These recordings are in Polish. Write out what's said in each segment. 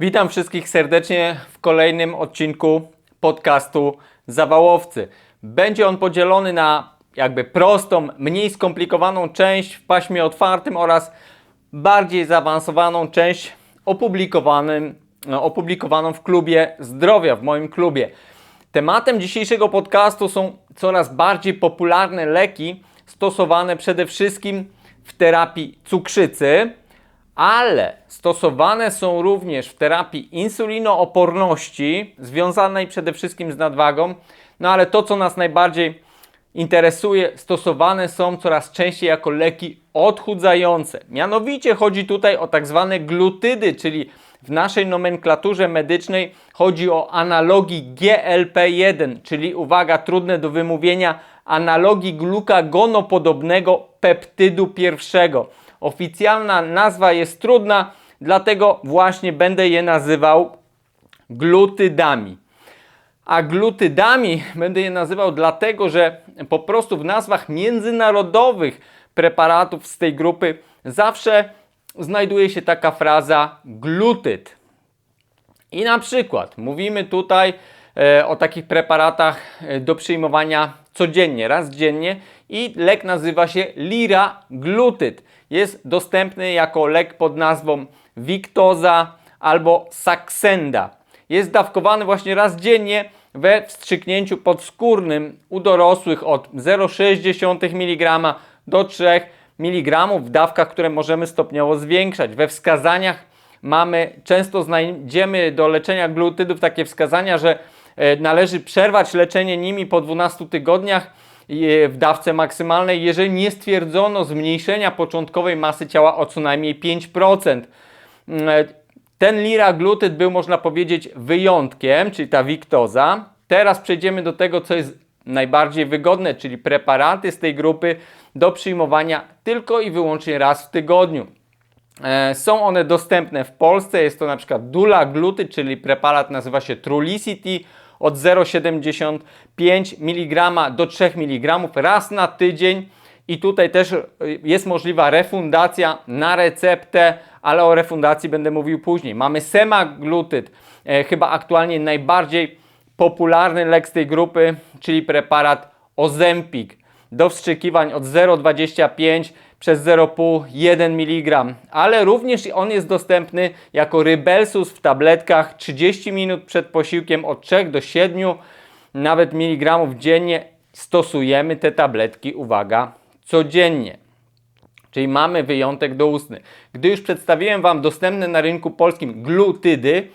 Witam wszystkich serdecznie w kolejnym odcinku podcastu Zawałowcy. Będzie on podzielony na jakby prostą, mniej skomplikowaną część w paśmie otwartym oraz bardziej zaawansowaną część opublikowanym, no, opublikowaną w klubie zdrowia, w moim klubie. Tematem dzisiejszego podcastu są coraz bardziej popularne leki stosowane przede wszystkim w terapii cukrzycy, ale stosowane są również w terapii insulinooporności, związanej przede wszystkim z nadwagą. No ale to, co nas najbardziej interesuje, stosowane są coraz częściej jako leki odchudzające. Mianowicie chodzi tutaj o tak zwane glutydy, czyli w naszej nomenklaturze medycznej chodzi o analogii GLP-1, czyli uwaga, trudne do wymówienia, analogii glukagonopodobnego peptydu pierwszego. Oficjalna nazwa jest trudna, dlatego właśnie będę je nazywał glutydami. A glutydami będę je nazywał dlatego, że po prostu w nazwach międzynarodowych preparatów z tej grupy zawsze znajduje się taka fraza glutyd. I na przykład mówimy tutaj e, o takich preparatach e, do przyjmowania codziennie, raz dziennie i lek nazywa się liraglutyd. Jest dostępny jako lek pod nazwą Victoza albo Saxenda. Jest dawkowany właśnie raz dziennie we wstrzyknięciu podskórnym u dorosłych od 0,6 mg do 3 mg w dawkach, które możemy stopniowo zwiększać. We wskazaniach mamy, często znajdziemy do leczenia glutydów takie wskazania, że należy przerwać leczenie nimi po 12 tygodniach e, w dawce maksymalnej, jeżeli nie stwierdzono zmniejszenia początkowej masy ciała o co najmniej 5%. Mm, e, ten liraglutyd był, można powiedzieć, wyjątkiem, czyli ta wiktoza. Teraz przejdziemy do tego, co jest najbardziej wygodne, czyli preparaty z tej grupy do przyjmowania tylko i wyłącznie raz w tygodniu. E, są one dostępne w Polsce. Jest to na przykład Dula Gluty, czyli preparat nazywa się Trulicity od 0,75 mg do 3 mg raz na tydzień. I tutaj też e, jest możliwa refundacja na receptę, ale o refundacji będę mówił później. Mamy semaglutyd, e, chyba aktualnie najbardziej popularny lek z tej grupy, czyli preparat Ozempic do wstrzykiwań od 0,25 przez 0,5-1 mg, ale również on jest dostępny jako Rybelsus w tabletkach 30 minut przed posiłkiem od 3 do 7 nawet miligramów dziennie stosujemy te tabletki, uwaga, codziennie. Czyli mamy wyjątek doustny. Gdy już przedstawiłem Wam dostępne na rynku polskim glutydy,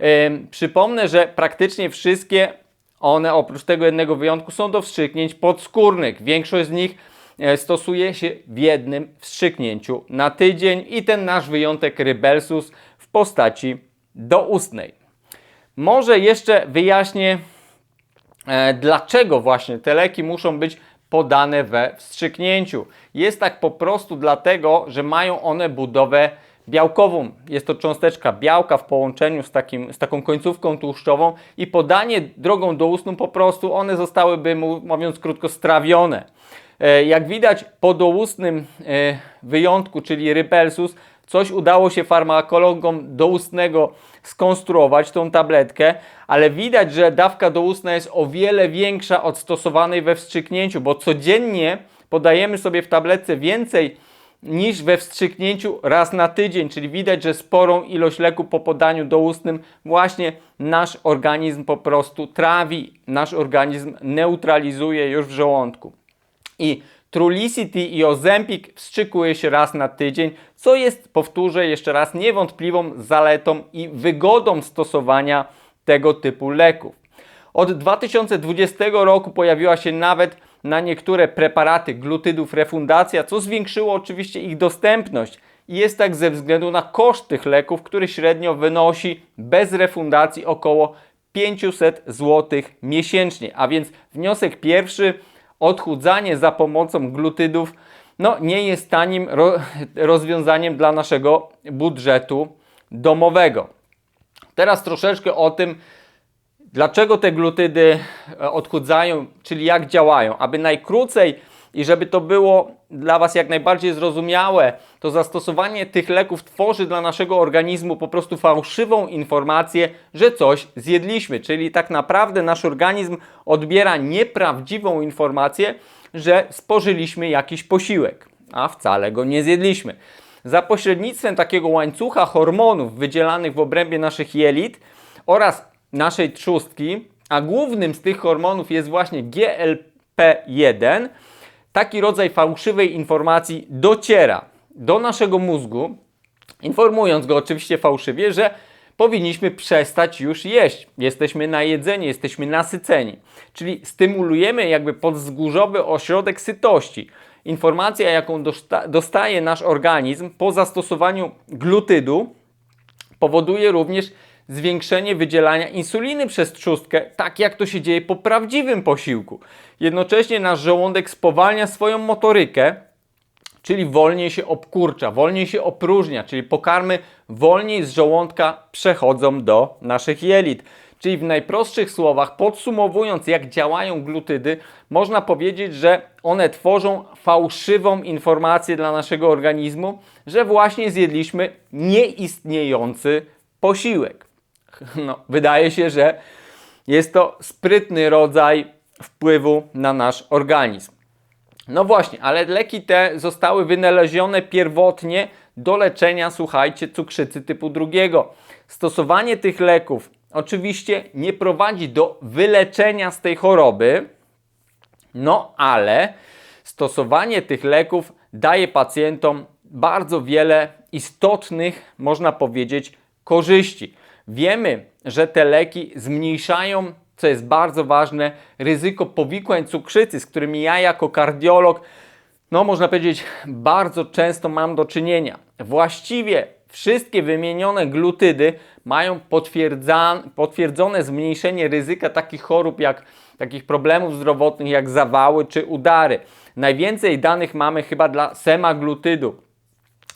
yy, przypomnę, że praktycznie wszystkie one oprócz tego jednego wyjątku są do wstrzyknięć podskórnych. Większość z nich stosuje się w jednym wstrzyknięciu na tydzień i ten nasz wyjątek Rybelsus w postaci doustnej. Może jeszcze wyjaśnię, e, dlaczego właśnie te leki muszą być podane we wstrzyknięciu. Jest tak po prostu dlatego, że mają one budowę białkową. Jest to cząsteczka białka w połączeniu z, takim, z taką końcówką tłuszczową i podanie drogą doustną po prostu one zostałyby, mówiąc krótko, strawione. E, jak widać po doustnym e, wyjątku, czyli Rypelsus, coś udało się farmakologom doustnego skonstruować, tą tabletkę, ale widać, że dawka doustna jest o wiele większa od stosowanej we wstrzyknięciu, bo codziennie podajemy sobie w tabletce więcej niż we wstrzyknięciu raz na tydzień, czyli widać, że sporą ilość leku po podaniu doustnym właśnie nasz organizm po prostu trawi, nasz organizm neutralizuje już w żołądku. I Trulicity i Ozempic wstrzykuje się raz na tydzień, co jest, powtórzę jeszcze raz, niewątpliwą zaletą i wygodą stosowania tego typu leków. Od 2020 roku pojawiła się nawet na niektóre preparaty glutydów refundacja, co zwiększyło oczywiście ich dostępność. I jest tak ze względu na koszt tych leków, który średnio wynosi bez refundacji około 500 zł miesięcznie. A więc wniosek pierwszy, odchudzanie za pomocą glutydów no, nie jest tanim ro rozwiązaniem dla naszego budżetu domowego. Teraz troszeczkę o tym, Dlaczego te glutydy e, odchudzają, czyli jak działają? Aby najkrócej i żeby to było dla Was jak najbardziej zrozumiałe, to zastosowanie tych leków tworzy dla naszego organizmu po prostu fałszywą informację, że coś zjedliśmy. Czyli tak naprawdę nasz organizm odbiera nieprawdziwą informację, że spożyliśmy jakiś posiłek, a wcale go nie zjedliśmy. Za pośrednictwem takiego łańcucha hormonów wydzielanych w obrębie naszych jelit oraz naszej trzustki, a głównym z tych hormonów jest właśnie GLP-1, taki rodzaj fałszywej informacji dociera do naszego mózgu, informując go oczywiście fałszywie, że powinniśmy przestać już jeść. Jesteśmy najedzeni, jesteśmy nasyceni. Czyli stymulujemy jakby podwzgórzowy ośrodek sytości. Informacja, jaką dostaje nasz organizm po zastosowaniu glutydu, powoduje również zwiększenie wydzielania insuliny przez trzustkę, tak jak to się dzieje po prawdziwym posiłku. Jednocześnie nasz żołądek spowalnia swoją motorykę, czyli wolniej się obkurcza, wolniej się opróżnia, czyli pokarmy wolniej z żołądka przechodzą do naszych jelit. Czyli w najprostszych słowach, podsumowując, jak działają glutydy, można powiedzieć, że one tworzą fałszywą informację dla naszego organizmu, że właśnie zjedliśmy nieistniejący posiłek. No, wydaje się, że jest to sprytny rodzaj wpływu na nasz organizm. No właśnie, ale leki te zostały wynalezione pierwotnie do leczenia, słuchajcie, cukrzycy typu drugiego. Stosowanie tych leków oczywiście nie prowadzi do wyleczenia z tej choroby, no ale stosowanie tych leków daje pacjentom bardzo wiele istotnych, można powiedzieć, korzyści. Wiemy, że te leki zmniejszają, co jest bardzo ważne, ryzyko powikłań cukrzycy, z którymi ja jako kardiolog, no można powiedzieć, bardzo często mam do czynienia. Właściwie wszystkie wymienione glutydy mają potwierdzone zmniejszenie ryzyka takich chorób jak takich problemów zdrowotnych jak zawały czy udary. Najwięcej danych mamy chyba dla semaglutidu.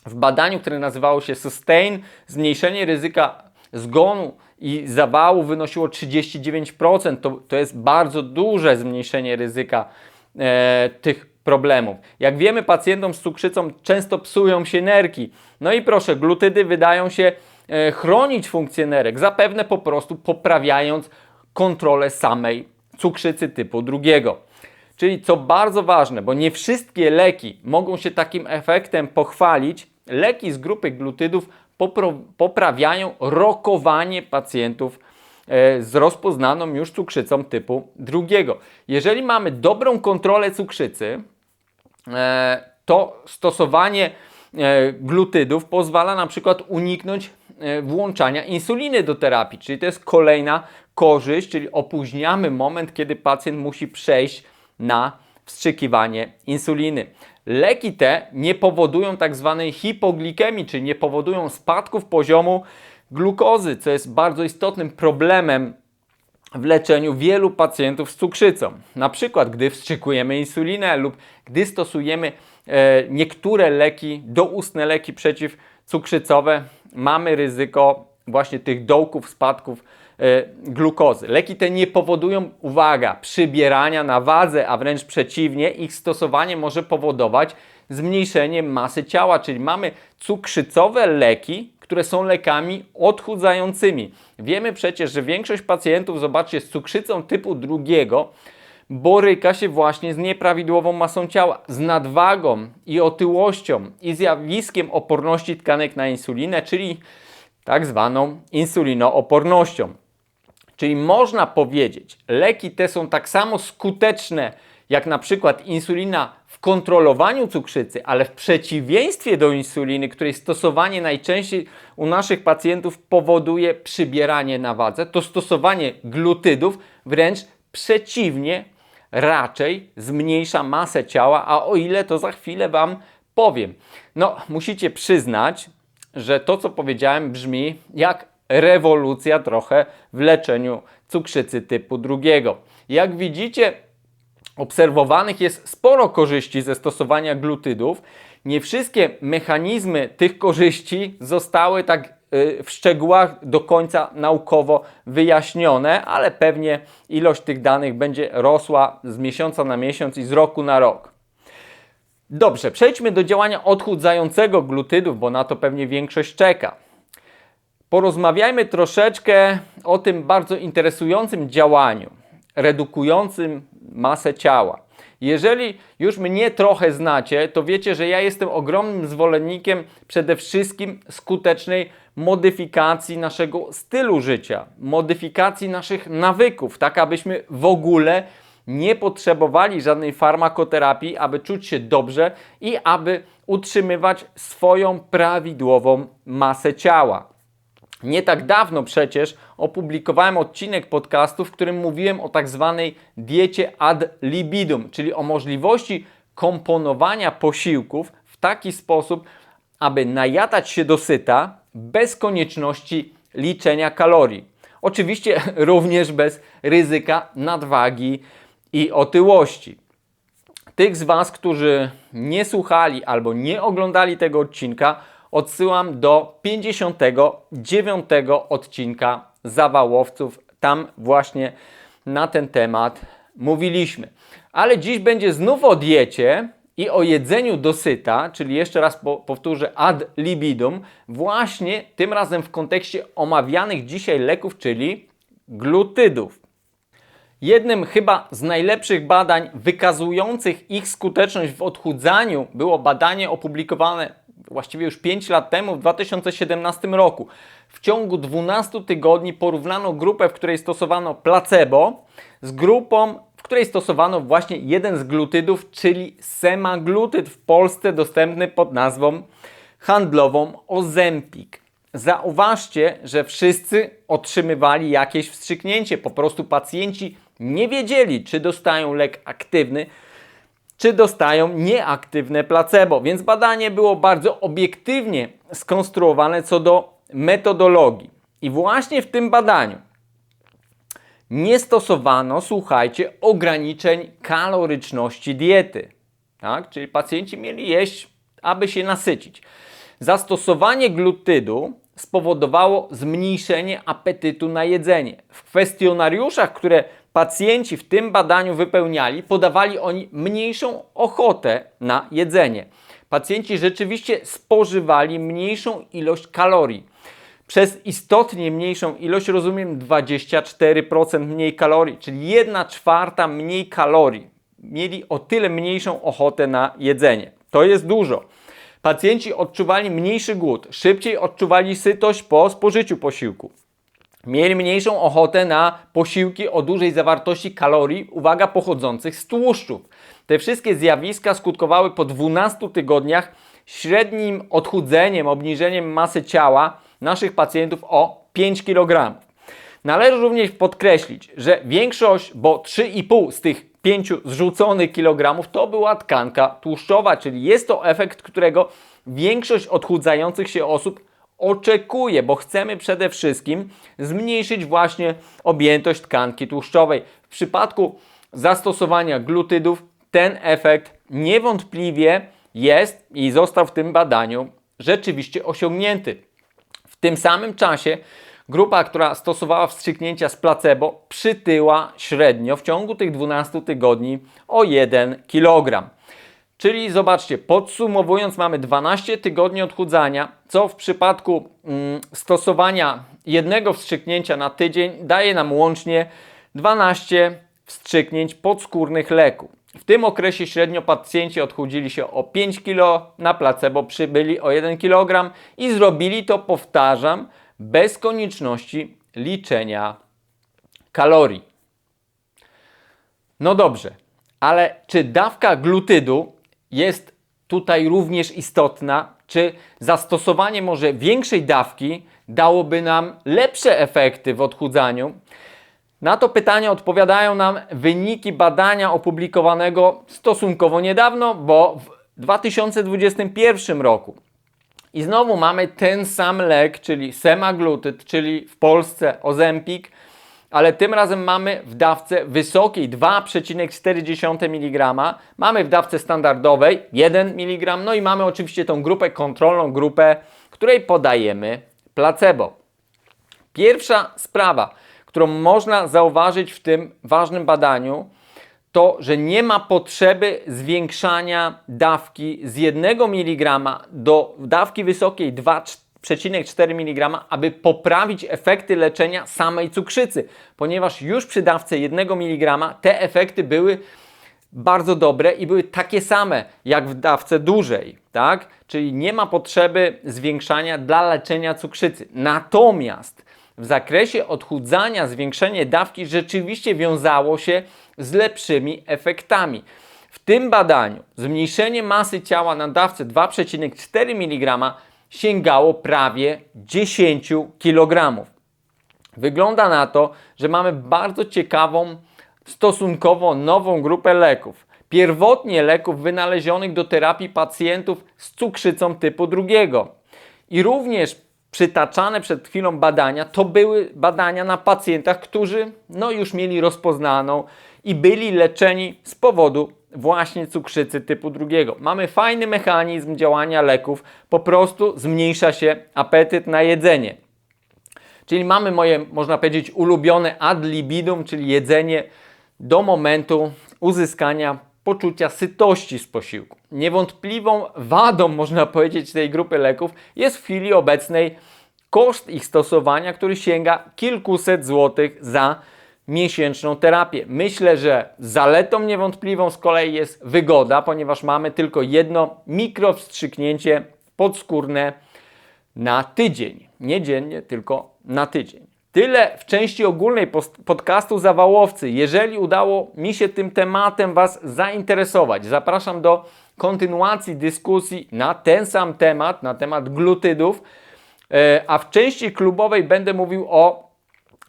W badaniu, które nazywało się Sustain, zmniejszenie ryzyka zgonu i zawału wynosiło 39%. To, to jest bardzo duże zmniejszenie ryzyka e, tych problemów. Jak wiemy, pacjentom z cukrzycą często psują się nerki. No i proszę, glutydy wydają się e, chronić funkcję nerek, zapewne po prostu poprawiając kontrolę samej cukrzycy typu drugiego. Czyli co bardzo ważne, bo nie wszystkie leki mogą się takim efektem pochwalić, leki z grupy glutydów poprawiają rokowanie pacjentów e, z rozpoznaną już cukrzycą typu drugiego. Jeżeli mamy dobrą kontrolę cukrzycy, e, to stosowanie e, glutydów pozwala na przykład uniknąć włączania insuliny do terapii, czyli to jest kolejna korzyść, czyli opóźniamy moment, kiedy pacjent musi przejść na wstrzykiwanie insuliny. Leki te nie powodują tak zwanej hipoglikemii, czyli nie powodują spadków poziomu glukozy, co jest bardzo istotnym problemem w leczeniu wielu pacjentów z cukrzycą. Na przykład, gdy wstrzykujemy insulinę lub gdy stosujemy e, niektóre leki, doustne leki przeciwcukrzycowe, mamy ryzyko właśnie tych dołków, spadków glukozy. Leki te nie powodują, uwaga, przybierania na wadze, a wręcz przeciwnie, ich stosowanie może powodować zmniejszenie masy ciała, czyli mamy cukrzycowe leki, które są lekami odchudzającymi. Wiemy przecież, że większość pacjentów, zobaczcie, z cukrzycą typu drugiego boryka się właśnie z nieprawidłową masą ciała, z nadwagą i otyłością i zjawiskiem oporności tkanek na insulinę, czyli tak zwaną insulinoopornością. Czyli można powiedzieć, leki te są tak samo skuteczne jak na przykład insulina w kontrolowaniu cukrzycy, ale w przeciwieństwie do insuliny, której stosowanie najczęściej u naszych pacjentów powoduje przybieranie na wadze, to stosowanie glutydów wręcz przeciwnie, raczej zmniejsza masę ciała, a o ile to za chwilę Wam powiem. No, musicie przyznać, że to, co powiedziałem, brzmi jak rewolucja trochę w leczeniu cukrzycy typu drugiego. Jak widzicie, obserwowanych jest sporo korzyści ze stosowania glutydów. Nie wszystkie mechanizmy tych korzyści zostały tak y, w szczegółach do końca naukowo wyjaśnione, ale pewnie ilość tych danych będzie rosła z miesiąca na miesiąc i z roku na rok. Dobrze, przejdźmy do działania odchudzającego glutydów, bo na to pewnie większość czeka. Porozmawiajmy troszeczkę o tym bardzo interesującym działaniu, redukującym masę ciała. Jeżeli już mnie trochę znacie, to wiecie, że ja jestem ogromnym zwolennikiem przede wszystkim skutecznej modyfikacji naszego stylu życia, modyfikacji naszych nawyków, tak abyśmy w ogóle nie potrzebowali żadnej farmakoterapii, aby czuć się dobrze i aby utrzymywać swoją prawidłową masę ciała. Nie tak dawno przecież opublikowałem odcinek podcastu, w którym mówiłem o tak zwanej diecie ad libidum, czyli o możliwości komponowania posiłków w taki sposób, aby najadać się dosyta bez konieczności liczenia kalorii. Oczywiście również bez ryzyka nadwagi i otyłości. Tych z Was, którzy nie słuchali albo nie oglądali tego odcinka, odsyłam do 59 odcinka Zawałowców. Tam właśnie na ten temat mówiliśmy. Ale dziś będzie znów o diecie i o jedzeniu dosyta, czyli jeszcze raz po, powtórzę ad libidum, właśnie tym razem w kontekście omawianych dzisiaj leków, czyli glutydów. Jednym chyba z najlepszych badań wykazujących ich skuteczność w odchudzaniu było badanie opublikowane właściwie już 5 lat temu, w 2017 roku. W ciągu 12 tygodni porównano grupę, w której stosowano placebo, z grupą, w której stosowano właśnie jeden z glutydów, czyli semaglutyd w Polsce dostępny pod nazwą handlową Ozempik. Zauważcie, że wszyscy otrzymywali jakieś wstrzyknięcie. Po prostu pacjenci nie wiedzieli, czy dostają lek aktywny, czy dostają nieaktywne placebo. Więc badanie było bardzo obiektywnie skonstruowane co do metodologii. I właśnie w tym badaniu nie stosowano, słuchajcie, ograniczeń kaloryczności diety. Tak? Czyli pacjenci mieli jeść, aby się nasycić. Zastosowanie glutydu spowodowało zmniejszenie apetytu na jedzenie. W kwestionariuszach, które pacjenci w tym badaniu wypełniali, podawali oni mniejszą ochotę na jedzenie. Pacjenci rzeczywiście spożywali mniejszą ilość kalorii. Przez istotnie mniejszą ilość rozumiem 24% mniej kalorii, czyli 1 czwarta mniej kalorii. Mieli o tyle mniejszą ochotę na jedzenie. To jest dużo. Pacjenci odczuwali mniejszy głód, szybciej odczuwali sytość po spożyciu posiłku. Mieli mniejszą ochotę na posiłki o dużej zawartości kalorii, uwaga, pochodzących z tłuszczów. Te wszystkie zjawiska skutkowały po 12 tygodniach średnim odchudzeniem, obniżeniem masy ciała naszych pacjentów o 5 kg. Należy również podkreślić, że większość, bo 3,5 z tych 5 zrzuconych kilogramów to była tkanka tłuszczowa, czyli jest to efekt, którego większość odchudzających się osób oczekuje, bo chcemy przede wszystkim zmniejszyć właśnie objętość tkanki tłuszczowej. W przypadku zastosowania glutydów ten efekt niewątpliwie jest i został w tym badaniu rzeczywiście osiągnięty. W tym samym czasie grupa, która stosowała wstrzyknięcia z placebo, przytyła średnio w ciągu tych 12 tygodni o 1 kg. Czyli zobaczcie, podsumowując, mamy 12 tygodni odchudzania, co w przypadku mm, stosowania jednego wstrzyknięcia na tydzień daje nam łącznie 12 wstrzyknięć podskórnych leku. W tym okresie średnio pacjenci odchudzili się o 5 kg, na placebo przybyli o 1 kg i zrobili to, powtarzam, bez konieczności liczenia kalorii. No dobrze, ale czy dawka glutydu jest tutaj również istotna, czy zastosowanie może większej dawki dałoby nam lepsze efekty w odchudzaniu? Na to pytanie odpowiadają nam wyniki badania opublikowanego stosunkowo niedawno, bo w 2021 roku. I znowu mamy ten sam lek, czyli semaglutyd, czyli w Polsce Ozempik, ale tym razem mamy w dawce wysokiej 2,4 mg, mamy w dawce standardowej 1 mg, no i mamy oczywiście tą grupę kontrolną, grupę, której podajemy placebo. Pierwsza sprawa, którą można zauważyć w tym ważnym badaniu, to, że nie ma potrzeby zwiększania dawki z 1 mg do dawki wysokiej 2,4 mg, aby poprawić efekty leczenia samej cukrzycy, ponieważ już przy dawce 1 mg te efekty były bardzo dobre i były takie same jak w dawce dużej, tak? Czyli nie ma potrzeby zwiększania dla leczenia cukrzycy. Natomiast w zakresie odchudzania zwiększenie dawki rzeczywiście wiązało się z lepszymi efektami. W tym badaniu zmniejszenie masy ciała na dawce 2,4 mg sięgało prawie 10 kg. Wygląda na to, że mamy bardzo ciekawą, stosunkowo nową grupę leków. Pierwotnie leków wynalezionych do terapii pacjentów z cukrzycą typu drugiego. I również przytaczane przed chwilą badania to były badania na pacjentach, którzy no już mieli rozpoznaną i byli leczeni z powodu właśnie cukrzycy typu drugiego. Mamy fajny mechanizm działania leków, po prostu zmniejsza się apetyt na jedzenie. Czyli mamy moje, można powiedzieć, ulubione ad libidum, czyli jedzenie do momentu uzyskania poczucia sytości z posiłku. Niewątpliwą wadą, można powiedzieć, tej grupy leków jest w chwili obecnej koszt ich stosowania, który sięga kilkuset złotych za miesięczną terapię. Myślę, że zaletą niewątpliwą z kolei jest wygoda, ponieważ mamy tylko jedno mikrowstrzyknięcie podskórne na tydzień. Nie dziennie, tylko na tydzień. Tyle w części ogólnej podcastu Zawałowcy. Jeżeli udało mi się tym tematem Was zainteresować, zapraszam do kontynuacji dyskusji na ten sam temat, na temat glutydów, e, a w części klubowej będę mówił o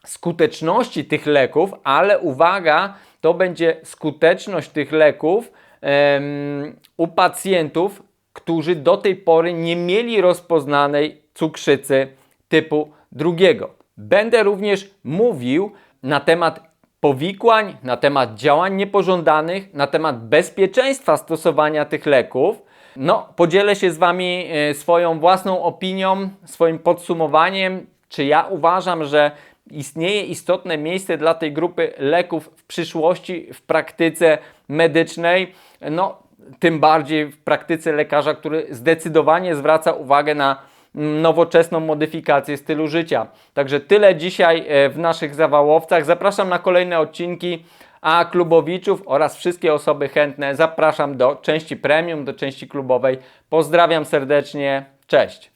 skuteczności tych leków, ale uwaga, to będzie skuteczność tych leków um, u pacjentów, którzy do tej pory nie mieli rozpoznanej cukrzycy typu drugiego. Będę również mówił na temat powikłań, na temat działań niepożądanych, na temat bezpieczeństwa stosowania tych leków. No, podzielę się z Wami e, swoją własną opinią, swoim podsumowaniem, czy ja uważam, że istnieje istotne miejsce dla tej grupy leków w przyszłości w praktyce medycznej. No, tym bardziej w praktyce lekarza, który zdecydowanie zwraca uwagę na nowoczesną modyfikację stylu życia. Także tyle dzisiaj e, w naszych zawałowcach. Zapraszam na kolejne odcinki, a klubowiczów oraz wszystkie osoby chętne zapraszam do części premium, do części klubowej. Pozdrawiam serdecznie, cześć.